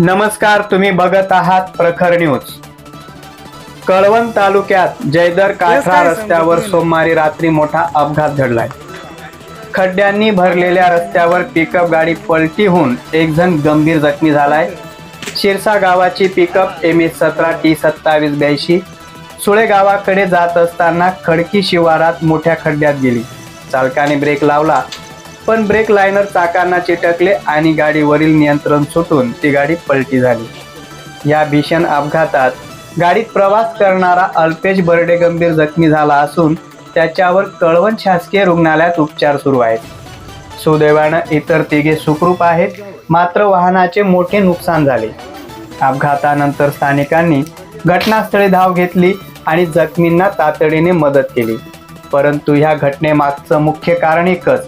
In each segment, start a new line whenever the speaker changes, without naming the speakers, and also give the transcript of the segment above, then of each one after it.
नमस्कार तुम्ही बघत आहात प्रखर न्यूज. कळवण तालुक्यात जयदर काठरा रस्त्यावर सोमवारी रात्री मोठा अपघात घडलाय. खड्ड्यांनी भरलेल्या रस्त्यावर पिकअप गाडी पलटी होऊन एक जण गंभीर जखमी झालाय. शिरसा गावाची पिकअप एम एस सतरा टी सत्तावीस ब्याऐंशी. सुळे गावाकडे जात असताना खडकी शिवारात मोठ्या खड्ड्यात गेली. चालकाने ब्रेक लावला. पण ब्रेक लायनर चाकांना चिटकले आणि गाडीवरील नियंत्रण सुटून ती गाडी पलटी झाली. या भीषण अपघातात गाडीत प्रवास करणारा अल्पेश बर्डे गंभीर जखमी झाला असून त्याच्यावर कळवण शासकीय रुग्णालयात उपचार सुरू आहेत. सुदैवानं इतर तिघे सुखरूप आहेत मात्र वाहनाचे मोठे नुकसान झाले. अपघातानंतर स्थानिकांनी घटनास्थळी धाव घेतली आणि जखमींना तातडीने मदत केली. परंतु ह्या घटनेमागचं मुख्य कारण एकच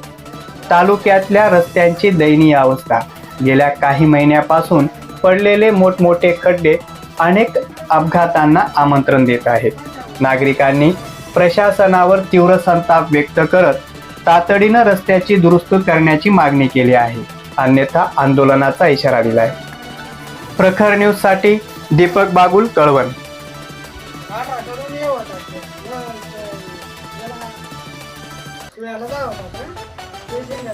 तालुक्यातल्या रस्त्यांची दयनीय अवस्था. गेल्या काही महिन्यापासून पडलेले मोठमोठे खड्डे अनेक अपघातांना आमंत्रण देत आहेत. नागरिकांनी प्रशासनावर तीव्र संताप व्यक्त करत तातडीनं रस्त्याची दुरुस्त करण्याची मागणी केली आहे. अन्यथा आंदोलनाचा इशारा दिलाय. प्रखर न्यूजसाठी दीपक बागुल कळवण.
谢谢老